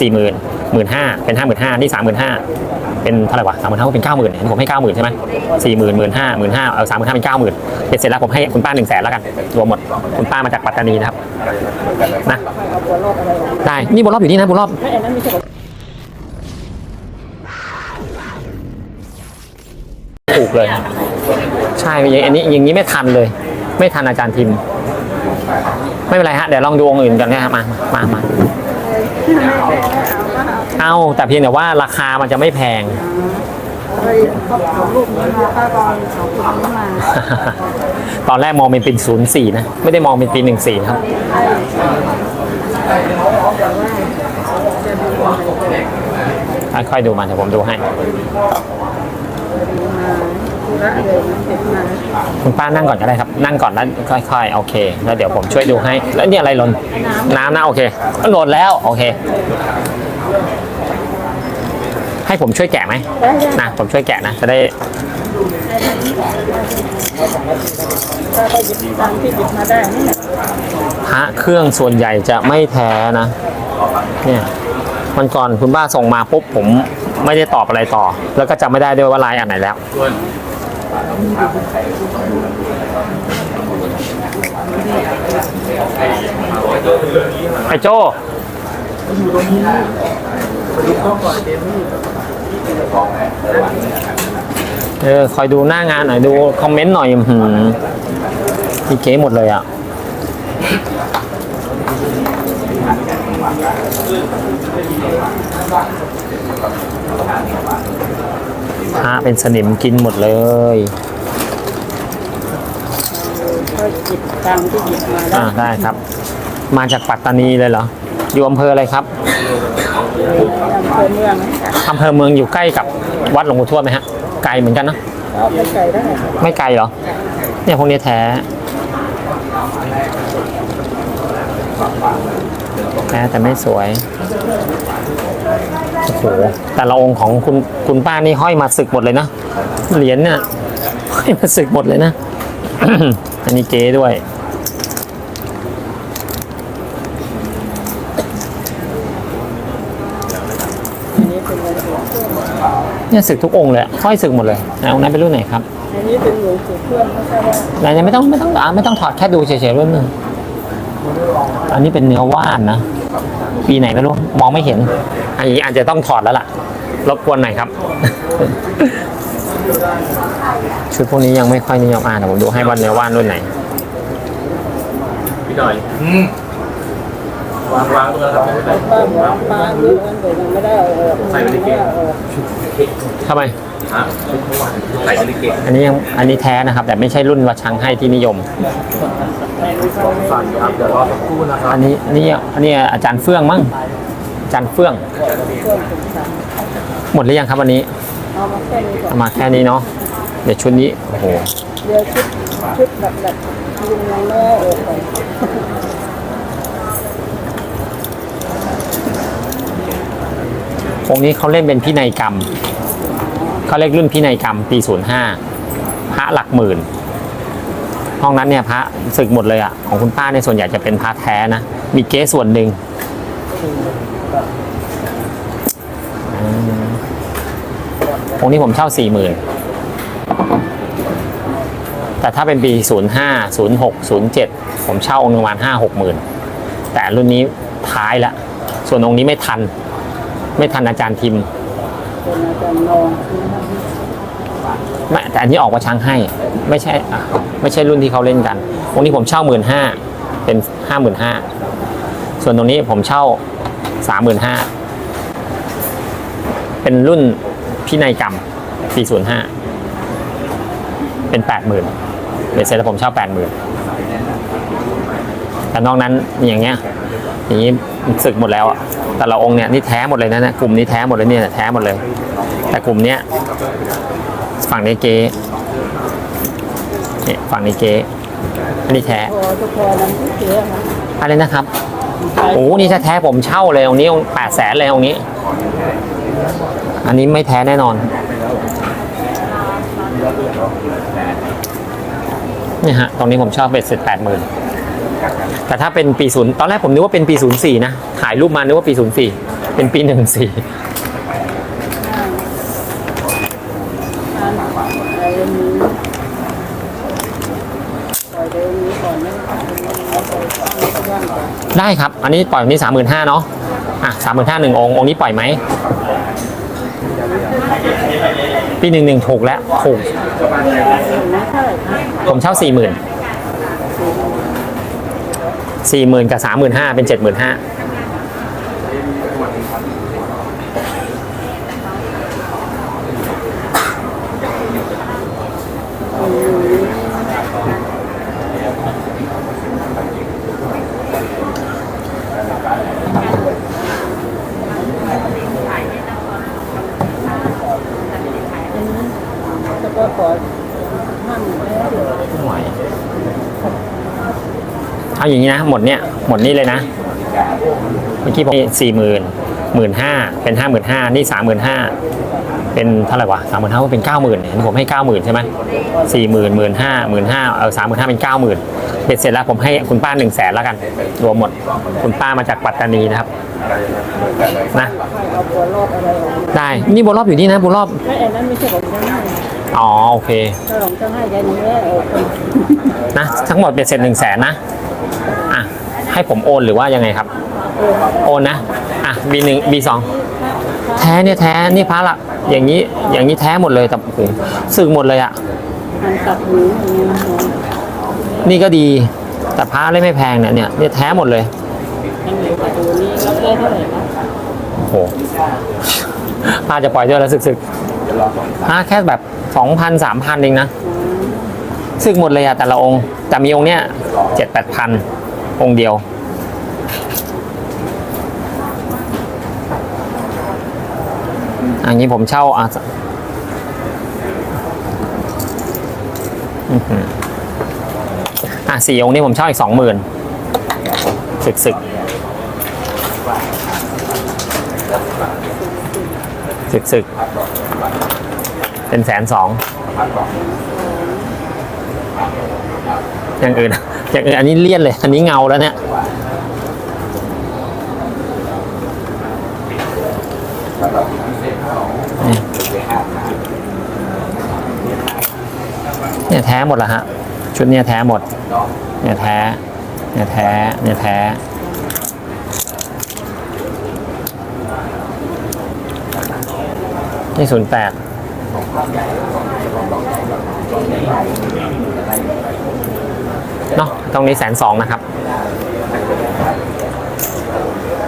สี่หมื่นหมื่นห้าเป็นห้าหมื่นห้านี่สามหมื่นห้าเป็นเท่าไหร่วะสามหมื่นห้าเป็นเก้าหมื่นเห็นผมให้เก้าหมื่นใช่ไหมสี่หมื่นหมื่นห้าหมื่นห้าเอาสามหมื่นห้าเป็นเก้าหมื่นเป็นเสร็จแล้วผมให้คุณป้าหนึ่งแสนแล้วกันรวมหมดคุณป้ามาจากปัตตานีนะครับนะได้นี่บนรอบอยู่นี่นะบนรอบถูกเลย ใช่อันนี้อย่างนี้ไม่ทันเลย ไม่ทันอาจารย์ทิม ไม่เป็นไรฮะเดี๋ยวลองดูองค์อื่นกันนะครับมามามา เอาแต่เพียงแต่ว่าราคามันจะไม่แพงเลยเอารูปนี้มาป้าบอลเอารูปนี้มาตอนแรกมองเป็นปีศูนย์สี่นะ ไม่ได้มองเป็นปีหนึ่งสี่ครับค่อยๆดูมาเดี๋ยวผมดูให้ ธุระเลยเห็นมาคุณป้านั่งก่อนก็ได้ครับ นั่งก่อนแล้วค่อยๆโอเค แล้วเดี๋ยวผมช่วยดูให้ แล้วนี่อะไรหล่นน้ำนะโอเคหล่นแล้วโอเค ให้ผมช่วยแกะไหมนะผมช่วยแกะนะจะได้ป้าก็หยิบตามที่หยิบมาได้นี่แหละพระเครื่องส่วนใหญ่จะไม่แท้นะ เนี่ยมันก่อนคุณป้าส่งมาปุ๊บผมไม่ได้ตอบอะไรต่อ แล้วก็จำไม่ได้ด้วยว่าลายอันไหนแล้ว ไอ้โจ้อยู่ตรงนี้นะดูข้อก่อนเจมี่เออคอยดูหน้างานหน่อยดูคอมเมนต์หน่อยหืมพี่เก๋หมดเลยอะ พระเป็นสนิมกินหมดเลยก็หยิบตามที่หยิบมาได้อ่าได้ครับ มาจากปัตตานีเลยเหรอ อยู่อำเภออะไรครับอำเภอเมืองนะคะอำเภอเมืองอยู่ใกล้กับวัดหลวงปู่ทวดไหมฮะ ไกลเหมือนกันเนอะเอาไปไก่ได้ค่ะไม่ไกลเหรอ เนี่ยพวกนี้แท้แท้แต่ไม่สวย โหแต่ละองค์ของคุณคุณป้านี่ห้อยมาศึกหมดเลยนะเหรียญเนี่ยห้อยมาศึกหมดเลยนะ อันนี้เก๋ด้วยเนี่ยศึกทุกองค์เลยห้อยศึกหมดเลยไหนองค์นั้นเป็นรุ่นไหนครับอันนี้เป็นหลวงปู่เพื่อนไม่ใช่ว่าไหนไม่ต้องไม่ต้องอ่าไม่ต้องถอดแค่ดูเฉยๆรุ่นหนึ่งอันนี้เป็นเนื้อว่านนะ ปีไหนไม่รู้ มองไม่เห็น อันนี้อาจจะต้องถอดแล้วล่ะ รบกวนหน่อยครับ ชุดพวกนี้ยังไม่ค่อยนิยมอ่านแต่ผมดูให้ว่าเนื้อว่านรุ่นไหน พี่หน่อย วางวางตัวครับไม่เป็นไรป้าบอกป้าเยอะนั่นเลยยังไม่ได้เอาออกใส่ไปในเกมอาออกทำไมฮะ ใส่ไปในเกมอันนี้ยังอันนี้แท้นะครับ แต่ไม่ใช่รุ่นวัดช้างให้ที่นิยม สั่นครับเดี๋ยวรอสักครู่นะครับอันนี้นี่อันนี้อาจารย์เฟื่องมั้งอาจารย์เฟื่อง หมดหรือยังครับวันนี้เอามาแค่นี้ก่อนเอามาแค่นี้เนาะเดี๋ยวชุดนี้โอ้โหเดี๋ยวชุดชุดแบบแบบลุงยังไม่ออไปองค์นี้เขาเล่นเป็นพินัยกรรม เขาเรียกรุ่นพินัยกรรมปี 05 พระหลักหมื่น ห้องนั้นเนี่ยพระศึกหมดเลยอะ่ะ ของคุณป้าในส่วนใหญ่จะเป็นพระแท้นะ มีเก๊ส่วนหนึ่งองค์นี้ผมเช่า 4 0,000 แต่ถ้าเป็นปี 05 06 07 ผมเช่าองค์ประมาณ 5 6หมื่นแต่รุ่นนี้ท้ายละ ส่วนองค์นี้ไม่ทัน ไม่ทันอาจารย์ทิม เป็นอาจารย์นองไม่แต่อันนี้ออกมาช้างให้ ไม่ใช่อะไม่ใช่รุ่นที่เขาเล่นกันองนี้ผมเช่าหมื่นห้าเป็นห้าหมื่นห้าส่วนตรงนี้ผมเช่าสามหมื่นห้าเป็นรุ่นพินัยกรรมปีศูนย์ห้าเป็นแปดหมื่นเบ็ดเสร็จแล้วผมเช่าแปดหมื่นแต่นอกนั้นอย่างเงี้ยอย่างนี้ศึกหมดแล้วอะแต่ละองค์เนี่ยนี่แท้หมดเลยนะเนี่ยกลุ่มนี้แท้หมดเลยเนี่ยแท้หมดเลย แต่กลุ่มเนี้ยฝั่งนี้เก๊เนี่ยฝั่งนี้เก๊อันนี้แท้พอทุกพอนั้นที่เสียค่ะไรนะครับโอ้นี่ถ้าแท้ผมเช่าเลยองนี้แปดแสนเลยองนี้ อันนี้ไม่แท้แน่นอนนี่ฮะตรงนี้ผมชอบเบ็ดเสร็จแปดหมื่นแต่ถ้าเป็นปีศูนย์ตอนแรกผมนึกว่าเป็นปีศูนย์สี่นะถ่ายรูปมานึกว่าปีศูนย์สี่เป็นปีหนึ่งสี่ อะไรนี้ปล่อยเดิมนี้ก่อนนะเอาไปตั้งก็ย่างก่อน ได้ครับ อันนี้ปล่อยวันนี้สามหมื่นห้าเนาะอะสามหมื่นห้าหนึ่งองค์องค์นี้ปล่อยไหมปีหนึ่งหนึ่งถูกแล้วถูกผมเช่าสี่หมื่นสี่หมื่นกับสามหมื่นห้าเป็นเจ็ดหมื่นห้า แล้วก็ขอห้ามแล้วเดี๋ยว ไม่ไหว เอาอย่างนี้นะ หมดเนี่ยหมดนี่เลยนะ เมื่อกี้ผมสี่หมื่นหมื่นห้าเป็นห้าหมื่นห้านี่สามหมื่นห้าเป็นเท่าไหร่วะสามหมื่นห้าก็เป็นเก้าหมื่นเห็นผมให้เก้าหมื่นใช่ไหมสี่หมื่นหมื่นห้าหมื่นห้าเอาสามหมื่นห้าเป็นเก้าหมื่นเบ็ดเสร็จแล้วผมให้คุณป้าหนึ่งแสนแล้วกัน รวมหมดคุณป้ามาจากปัตตานีนะครับนะให้เอาบัวรอบอะไรออกได้นี่บัวรอบอยู่นี่นะบัวรอบไม่อันนั้นไม่ใช่ของเจ้าให้อ๋อโอเคถ้าของเจ้าให้แค่นี้แหละเอาไปนะทั้งหมดเบ็ดเสร็จหนึ่งแสนนะ อะให้ผมโอนหรือว่ายังไงครับ โอนนะอะ B หนึ่ง B สองแท้เนี่ยแท้นี่พระละอย่างนี้อย่างนี้แท้หมดเลยแต่โอ้โหสึกหมดเลยอะมันตัดหูอย่างนี้นะนี่ก็ดีแต่พระเลยไม่แพงเนี่ยเนี่ยเนี่ยแท้หมดเลยอันนี้ตัดหูนี้รับได้เท่าไหร่คะโอ้โหป้าจะปล่อยเยอะแล้วสึกๆพระแค่แบบสองพันสามพันเองนะ สึกหมดเลยอะแต่ละองค์ แต่มีองค์เนี้ยเจ็ดแปดพันองค์เดียว อันนี้ผมเช่าอะอื้อหืออะสี่องค์นี้ผมเช่าอีกสองหมื่นสึกสึกสึกสึกเป็นแสนสอง อย่างอื่นอย่างอื่นอันนี้เลี่ยนเลย อันนี้เงาแล้วเนี่ยเนี่ยแท้หมดละฮะ ชุดเนี่ยแท้หมด เนี่ยแท้ เนี่ยแท้ เนี่ยแท้นี่ศูนย์แปด เนาะตรงนี้แสนสองนะครับ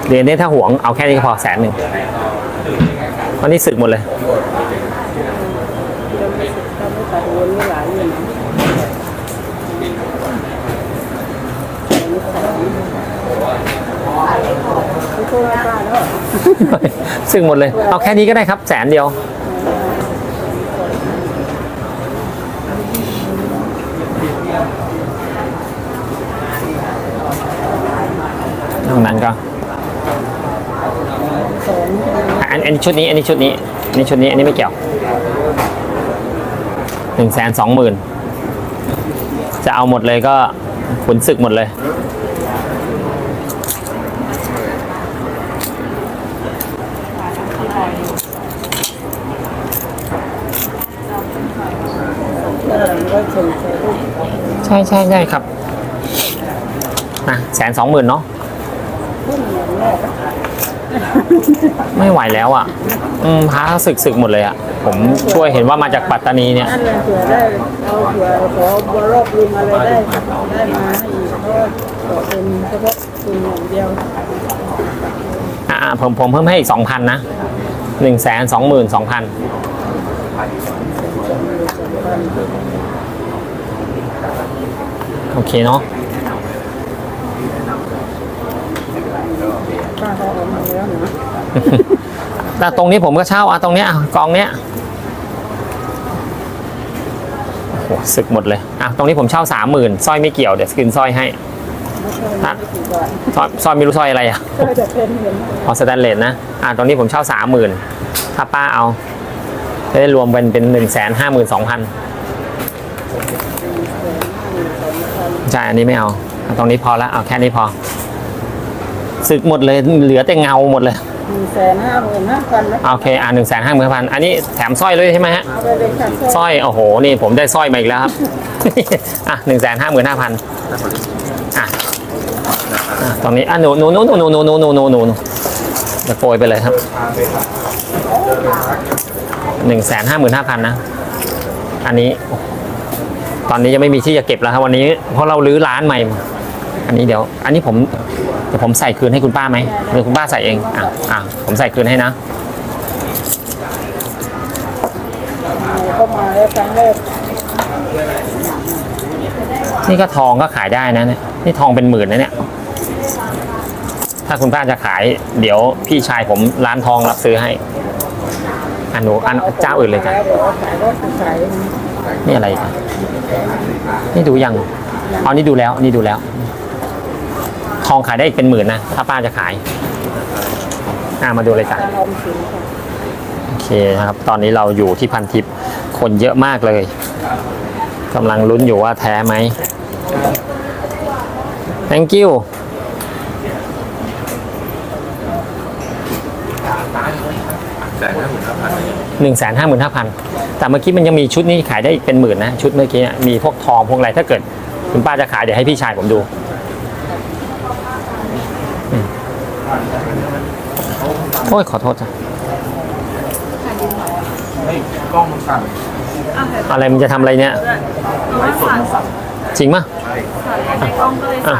เหรียญนี้ถ้าหวงเอาแค่นี้ก็พอแสนหนึ่งเพราะนี่สึกหมดเลยถ้าไม่ตัดหูนี่หลายอยู่นะไม่โทษนะป้าเนาะซึ่งหมดเลย เอาแค่นี้ก็ได้ครับ แสนเดียว นอกนั้นก็อันอันชุดนี้ อันนี้ชุดนี้อันนี้ชุดนี้ อันนี้ไม่เกี่ยวหนึ่งแสนสองหมื่นจะเอาหมดเลยก็ขุนศึกหมดเลยใช่ใช่ใช่ครับนะแสนสองหมื่นเนาะ พุ่นอย่างแรก ไม่ไหวแล้วอะ อืมพาศึกศึกหมดเลยอะ ผมช่วยเห็นว่ามาจากปัตตานีเนี่ยนั่นแหละเผื่อได้เอาเผื่อขอบัวรอบลุงอะไรได้ได้มาให้อีกเพราะว่าขอเป็นเฉพาะคุณอย่างเดียวอ่าผมผมเพิ่มให้อีกสองพันนะหนึ่งแสนสองหมื่นสองพันโอเคเนาะ ป้าเขาเอามาแล้วนะแต่ตรงนี้ผมก็เช่าอะตรงเนี้ยอะกองเนี้ยโอ้โหศึกหมดเลยอะตรงนี้ผมเช่าสามหมื่นสร้อยไม่เกี่ยวเดี๋ยวสกินสร้อยให้ไม่ใช่ไม่กี่บาทสร้อยสร้อยไม่รู้สร้อยอะไรอะก็จะเป็นเหมือนออสแตนเลสนะอ่าตรงนี้ผมเช่าสามหมื่นถ้าป้าเอาจะได้รวมเป็นเป็นหนึ่งแสนห้าหมื่นสองพันใช่อันนี้ไม่เอาเอาตรงนี้พอละเอาแค่นี้พอ สึกหมดเลยเหลือแต่เงาหมดเลยอหนึ่งแสนห้าหมื่นห้าพันนะโอเคอ่าหนึ่งแสนห้าหมื่นพันอันนี้แถมสร้อยเลยใช่ไหมฮะเอาไปเลยค่ะสร้อยโอ้โหนี่ผมได้สร้อยมาอีกแล้วครับ อะหนึ่งแสนห้าหมื่นห้าพันอะอะตรงนี้อะหนูหนูหนูหนูหนูหนูหนูหนูหนูหนูจะโกยไปเลยครับหนึ่งแสนห้าหมื่นห้าพันนะ อันนี้ ตอนนี้ยังไม่มีที่จะเก็บแล้วครับวันนี้เพราะเราลื้อร้านใหม่มาอันนี้เดี๋ยว อันนี้ผมเดี๋ยวผมใส่คืนให้คุณป้าไหมหรือคุณป้าใส่เองอะอะผมใส่คืนให้นะเข้ามาแล้วครั้งแรกนี่ก็ทองก็ขายได้นะเนี่ยนี่ทองเป็นหมื่นนะเนี่ย ถ้าคุณป้าจะขาย เดี๋ยวพี่ชายผมร้านทองรับซื้อให้อันหนูอันเจ้าอื่นเลยจ้ะแล้วบอกว่าขายรถขายนี่อะไรจ้ะนี่ดูยังอ๋อนี่ดูแล้วนี่ดูแล้ว องขายได้อีกเป็นหมื่นนะ ถ้าป้าจะขาย อ่ามาดูเลยจ้ะการออมสินค่ะโอเคนะครับ ตอนนี้เราอยู่ที่พันทิปคนเยอะมากเลยกำลังลุ้นอยู่ว่าแท้ไหม thank you แสนห้าหมื่นห้าพันหนึ่งแสนห้าหมื่นห้าพันแต่เมื่อกี้มันยังมีชุดนี้ขายได้อีกเป็นหมื่นนะ ชุดเมื่อกี้มีพวกทองพวกอะไรถ้าเกิด คุณป้าจะขายเดี๋ยวให้พี่ชายผมดูอืม โอ้ยขอโทษจ้ะเฮ้ยกล้องมันสั่นอะไรมันจะทำอะไรเนี่ยจริงปะใช่อะ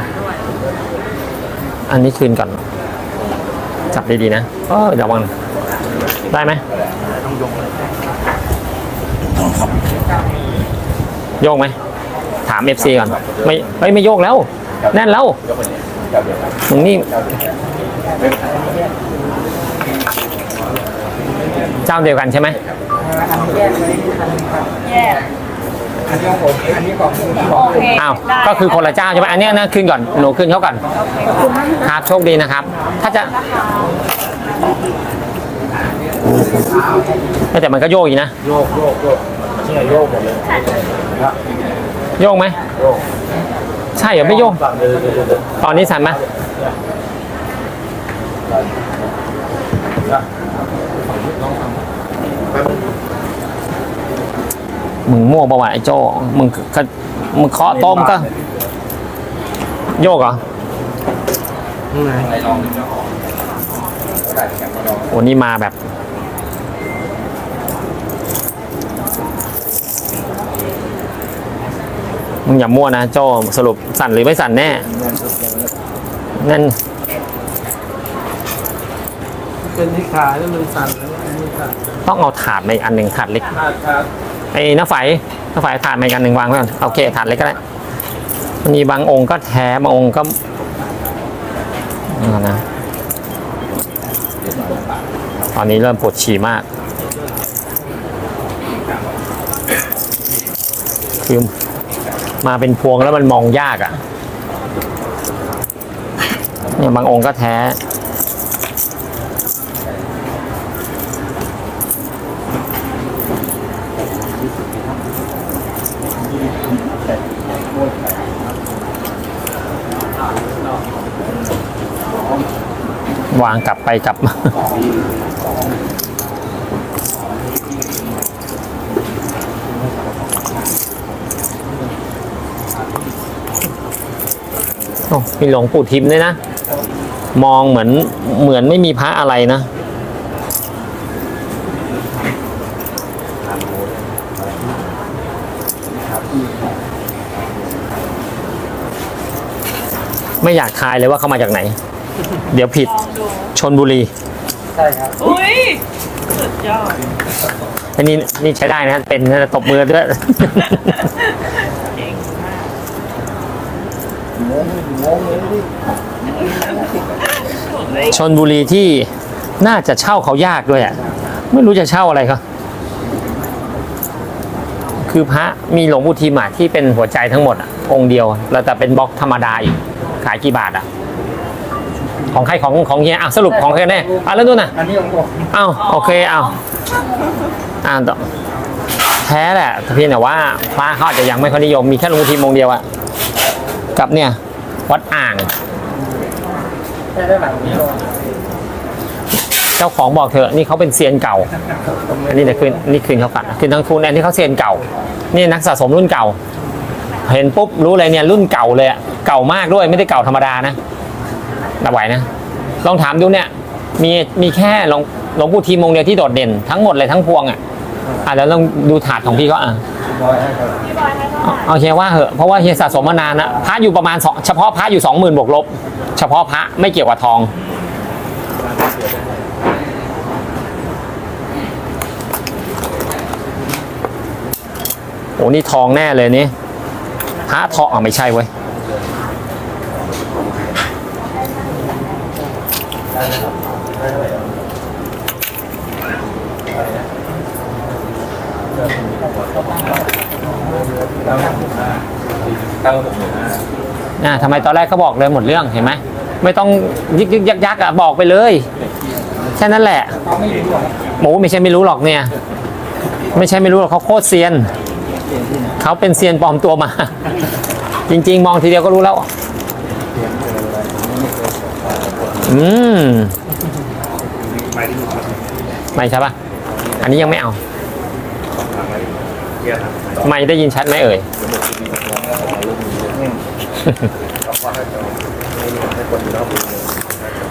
อันนี้คืนก่อน จับดีๆนะเออเดี๋ยววังได้ไหมต้องยกเลยโยกไหมถาม FC ก่อน ไม่ไม่ไม่โยกแล้ว แน่นแล้วยกไปเนี่ย เจ้าเดียวกันมึงนี่เจ้าเดียวกันใช่ไหมแยกอ้าวก็คือคนละเจ้าใช่ไหมอันเนี้ยนะคืนก่อนหนูคืนเขาก่อนครับโชคดีนะครับ ถ้าจะไม่แต่มันก็โยกอีกนะโยกโยกโยกมันนี่ไงโยกหมดเลยนะโยกไหมโยกใช่เหรอไม่โยกสั่นเลยเลยเลยเลยตอนนี้สั่นไหมนะแป๊บนึง มึงมั่วประวัติไอ้โจ้มึงก็มึงเคาะโต้มงก็ โยกเหรอไอ้ลองดูนะได้แข่งมาลอง โอ้นี่มาแบบ มึงอย่ามั่วนะโจ้สรุปสั่นหรือไม่สั่นแน่นั่น เป็นที่ขาแล้วมันสั่นแล้วมันสั่นต้องเอาถาดมาอีกอันหนึ่งถาดเล็กขาดขาดไอ้น้าไฟน้าไฟถาดมาอีกอันหนึ่งวางไว้ก่อนโอเคถาดเล็กก็ได้มันมีบางองค์ก็แท้บางองค์ก็เอานะ ตอนนี้เริ่มปวดฉี่มาก คือมาเป็นพวงแล้วมันมองยากอะ่ะเนี่ยบางองค์ก็แท้ วางกลับไปกลับมามีหลวงปู่ทิมด้วยนะ มองเหมือนเหมือนไม่มีพระอะไรนะ ไม่อยากทายเลยว่าเขามาจากไหน เดี๋ยวผิด ชนบุรี ใช่ครับ อุ้ยสุดยอดอันนี้นี่ใช้ได้นะเป็นนะตบมือด้วยชนบุรีที่น่าจะเช่าเขายากด้วยอะไม่รู้จะเช่าอะไรเขาคือพระมีหลวงปู่ทิมอะที่เป็นหัวใจทั้งหมดอะองค์เดียว แล้วแต่เป็นบล็อกธรรมดาอีกขายกี่บาทอะ ของใครของของเฮียอะสรุปของใครกันแน่อะแล้วนู่นน่ะอันนี้ของผมอ้าวโอเคอ้าวอ่าต่อแท้แหละแต่เพียงแต่ว่าพระเขาอาจจะยังไม่ค่อยนิยมมีแค่หลวงพ่อทีมองค์เดียวอะกับเนี่ย วัดอ่างแค่ได้หลังนี้ลงเจ้าของบอกเถอะนี่เขาเป็นเซียนเก่า อันนี้เดี๋ยวคืนนี่คืนเขาฝันคืนทั้งทุนอันนี้เขาเซียนเก่า นี่นักสะสมรุ่นเก่า เห็นปุ๊บรู้เลยเนี่ยรุ่นเก่าเลยอะเก่ามากด้วยไม่ได้เก่าธรรมดานะ ระไหวนะ ลองถามดูเนี่ย มีมีแค่หลวงหลวงปู่ทีมองค์เดียวที่โดดเด่นทั้งหมดเลยทั้งพวงอะอะเดี๋ยวลองดูถาดของพี่เขาอะเอาเอาเฮียว่าเหอะเพราะว่าเฮียสะสมมานานนะพระอยู่ประมาณสองเฉพาะพระอยู่สองหมื่นบวกลบ เฉพาะพระไม่เกี่ยวกับทองโอ้นี่ทองแน่เลยนี่พระทองอะไม่ใช่เว้ย อ่าทำไมตอนแรกเขาบอกเลยหมดเรื่องเห็นไหมไม่ต้องยึกยึกยักยักอะบอกไปเลยแค่นั้นแหละหมูไม่ใช่ไม่รู้หรอกเนี่ย ไม่ใช่ไม่รู้หรอกเขาโคตรเซียนเขาเป็นเซียนปลอมตัวมา จริง ๆ มองทีเดียวก็รู้แล้ว อืมไม่ใช่ปะอันนี้ยังไม่เอา ไม่ได้ยินชัดไหมเอ่ย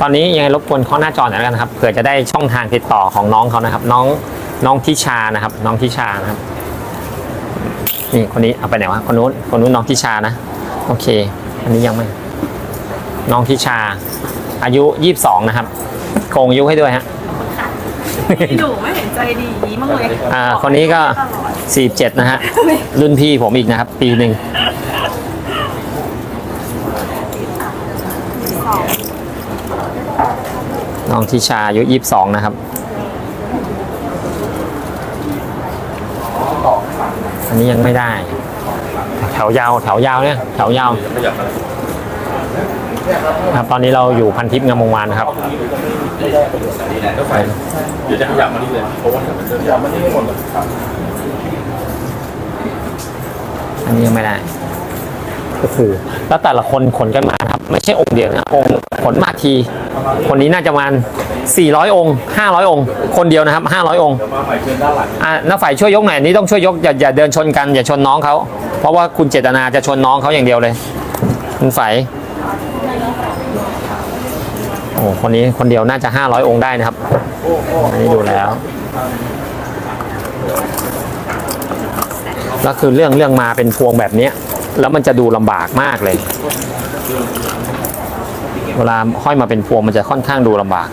ตอนนี้ยังไงรบกวนข้อหน้าจอหน่อยแล้วกันะครับเผื่อจะได้ช่องทางติดต่อของน้องเขานะครับ น้องน้องทิชานะครับ น้องทิชานะครับนี่คนนี้เอาไปไหนวะคนนู้นคนนู้นน้องทิชานะ โอเค อันนี้ยังไม่ น้องทิชา อายุ 22 นะครับโกงอายุให้ด้วยฮะหนูไม่เห็นใจดีมั้างเลยอ่าคนนี้ก็47 นะฮะ รุ่นพี่ผมอีกนะครับ ปีหนึ่งน้องทิชาอายุ 22 นะครับ อันนี้ยังไม่ได้ แถวยาวแถวยาวเนี่ย แถวยาว ครับตอนนี้เราอยู่พันทิพย์งามวงวานนะครับเดี๋ยวจะขยับมานี่เลยเพราะว่ามันจะขยับมานี่หมดเลยอันนี้ยังไม่ได้โอ้โหแล้วแต่ละคนขนกันมาครับ ไม่ใช่องค์เดียวนะองค์ขนมาที คนนี้น่าจะประมาณ400 องค์ 500 องค์ คนเดียวนะครับ 500 องค์มาใหม่เชิญด้านหลังอะน้าฝ่ายช่วยยกหน่อยอันนี้ต้องช่วยยกอย่าอย่าเดินชนกันอย่าชนน้องเขาเพราะว่าคุณเจตนาจะชนน้องเขาอย่างเดียวเลยคุณฝ่าย โอ้คนนี้คนเดียวน่าจะ 500 องค์ได้นะครับ อันนี้ดูแล้ว แล้วคือเรื่องเรื่องมาเป็นพวงแบบเนี้ยแล้วมันจะดูลำบากมากเลย เวลาห้อยมาเป็นพวงมันจะค่อนข้างดูลำบาก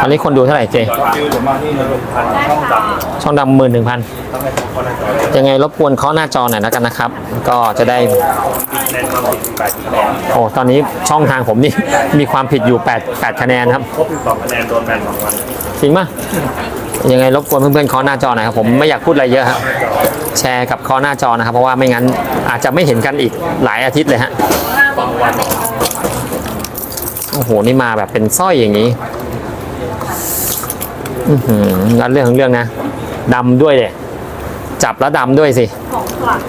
อันนี้คนดูเท่าไหร่เจช่องดำหมื่นหนึ่งพันยังไงรบกวนเคาะหน้าจอหน่อยแล้วกันนะครับ ก็จะได้ โอ้ตอนนี้ช่องทางผมนี่ มีความผิดอยู่ 8 8คะแนนครับครบสองคะแนนโดนแบนสองวันจริงปะยังไงรบกวนเพื่อนๆเคาะหน้าจอหน่อยครับผมไม่อยากพูดอะไรเยอะครับแชร์กับเคาะหน้าจอนะครับ เพราะว่าไม่งั้นอาจจะไม่เห็นกันอีกหลายอาทิตย์เลยฮะโอ้โหนี่มาแบบเป็นสร้อยอย่างนี้ อือหือแล้วเรื่องของเรื่องนะดำด้วยเลยจับแล้วดำด้วยสิของขลัง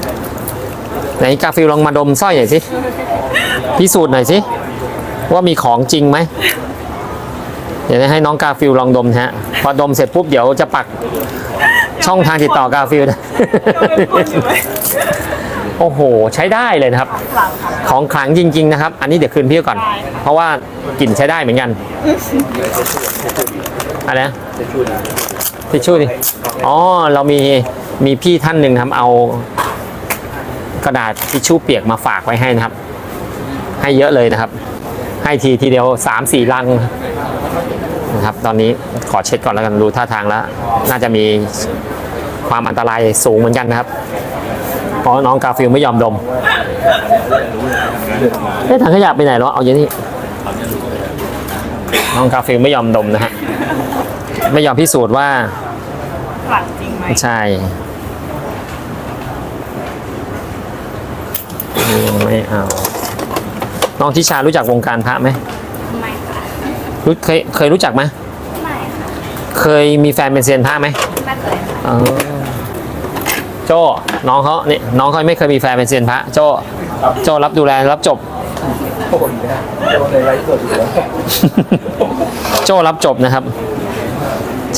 ไหนกาฟิลลองมาดมสร้อยหน่อยสิพิสูจน์หน่อยสิว่ามีของจริงไหมเดี๋ยวให้น้องกาฟิลลองดมฮะพอดมเสร็จปุ๊บเดี๋ยวจะปักช่องทางติดต่อกาฟิลนะโอ้โห ใช้ได้เลยนะครับขลังค่ะของขลังจริง ๆ นะครับ อันนี้เดี๋ยวคืนพี่ก่อน เพราะว่ากลิ่นใช้ได้เหมือนกัน อะไรนะทิชชู่ดิอ๋อเรามีมีพี่ท่านหนึ่งครับเอากระดาษทิชชู่เปียกมาฝากไว้ให้นะครับ ให้เยอะเลยนะครับ ให้ทีทีเดียวสามสี่ลังนะครับ ตอนนี้ขอเช็ดก่อนแล้วกันดูท่าทางแล้ว น่าจะมีความอันตรายสูงเหมือนกันนะครับ เพราะน้องกาฟิลไม่ยอมดมเอ๊ะถังขยะไปไหนแล้วเอาอย่างนี้น้องกาฟิลไม่ยอมดมนะฮะ ไม่ยอมพิสูจน์ว่าขลังจริงไหมใช่ไม่เอาน้องทิชารู้จักวงการพระไหมไม่ค่ะรู้เคยเคยรู้จักไหมไม่ค่ะเคยมีแฟนเป็นเซียนพระไหมไม่เคยค่ะเออโจ้น้องเขานี่น้องเขาไม่เคยมีแฟนเป็นเซียนพระ โจ้โจ้รับดูแลรับจบโอ้ยนะโดนในไลฟ์สดอยู่แล้วโจ้รับจบนะครับ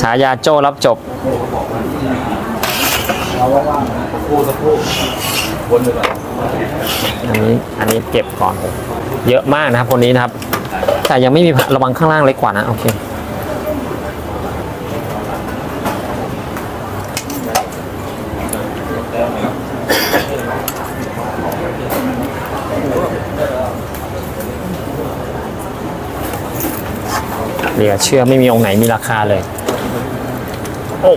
ฉายาโจ้รับจบอันนอันนี้อันนี้เก็บก่อน เยอะมากนะครับคนนี้นะครับ แต่ยังไม่มีระวังข้างล่างเล็กกว่านะโอเคเหลือเชื่อไม่มีองค์ไหนมีราคาเลย อ้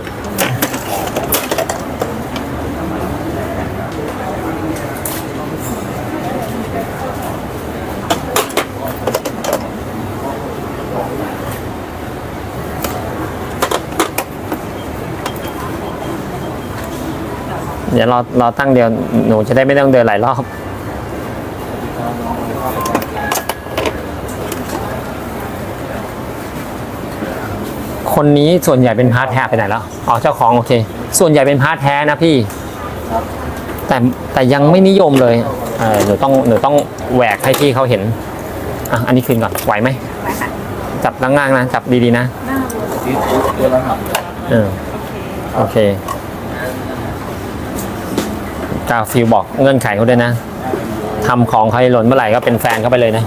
เดี๋ยวราเราตั้งเดียวหนูจะได้ไม่ต้องเดินหลายรอบ คนนี้ส่วนใหญ่เป็นพาร์ทแท้ไปไหนแล้วอ๋อเจ้าของโอเค ส่วนใหญ่เป็นพาร์ทแท้นะพี่แต่แต่ยังไม่นิยมเลยเออหนูต้องหนูต้องแหวกให้พี่เขาเห็นอะอันนี้คืนก่อนไหวไหมไปค่ะจับล่างๆนะจับดีๆนะหน้าบนที่ตัวละหับเออโอเคกาฟิลบอกเงื่อนไขเขาด้วยนะทำของใครหล่นเมื่อไหร่ก็เป็นแฟนเขาไปเลยนะ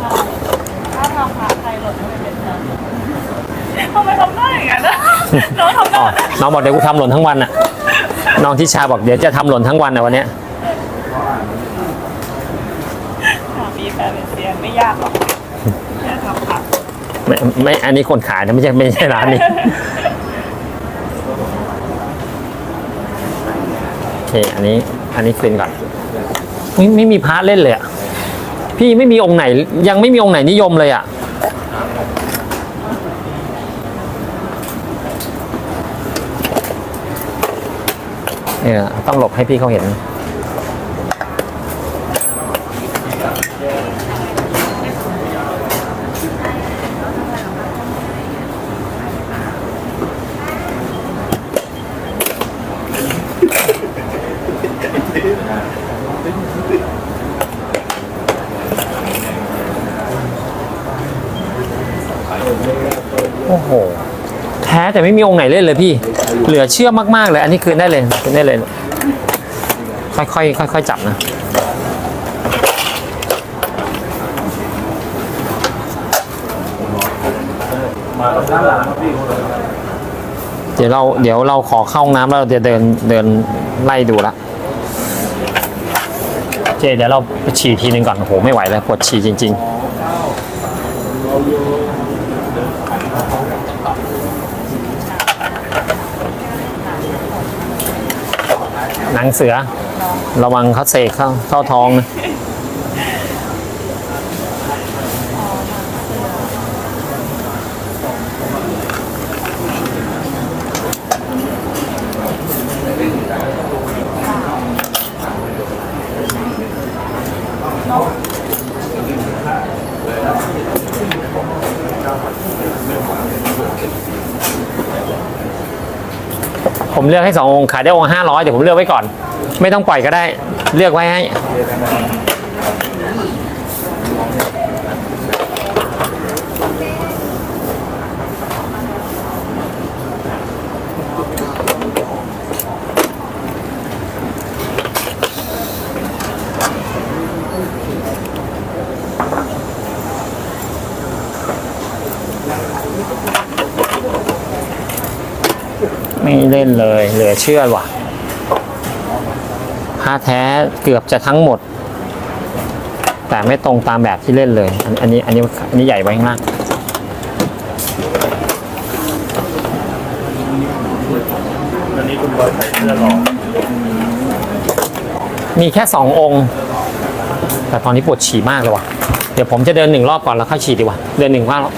ถ้าทำพาใครหล่นไม่เป็นไร ทำไมทำได้อย่างนั้นนะน้องทำได้อ๋อน้องบอกเดี๋ยวกูทำหล่นทั้งวันน่ะ น้องทิชาบอกเดี๋ยวจะทำหล่นทั้งวันนะวันเนี้ย หามีแฟนเป็นเซียนไม่ยากหรอกแค่ทำผักไม่ไม่ อันนี้คนขายนะไม่ใช่ไม่ใช่ร้านนี้ โอเค อันนี้ อันนี้คืนก่อนไม่ไม่มีพาร์ทเล่นเลยอะ พี่ไม่มีองค์ไหน ยังไม่มีองค์ไหนนิยมเลยอะ เออต้องหลบให้พี่เขาเห็น โอ้โห แต่ไม่มีองค์ไหนเล่นเลยพี่ เหลือเชื่อมากๆเลย อันนี้คืนได้เลยคืนได้เลย ค่อยๆค่อยๆจับนะเดี๋ยวเราเดี๋ยวเราขอเข้าห้องน้ำแล้วเราจะเดินเดินไล่ดูละเจเดี๋ยวเราไปฉี่ทีนึงก่อนโอ้โหไม่ไหวแล้วปวดฉี่จริง ๆ หนังเสือ ระวังเขาเสกเข้าเข้าท้องนะ ผมเลือกให้สององค์ขายได้องค์ห้าร้อยเดี๋ยวผมเลือกไว้ก่อน ไม่ต้องปล่อยก็ได้ เลือกไว้ให้ เล่นเลย เหลือเชื่อว่ะผ้าแท้เกือบจะทั้งหมด แต่ไม่ตรงตามแบบที่เล่นเลย อันนี้อันนี้อันนี้ใหญ่ไว้ข้างล่างอันนี้คุณบอยใส่เสื้อหล่อมีแค่สององค์ แต่ตอนนี้ปวดฉี่มากเลยว่ะ เดี๋ยวผมจะเดินหนึ่งรอบก่อนแล้วค่อยฉี่ดีกว่า เดินหนึ่งรอบ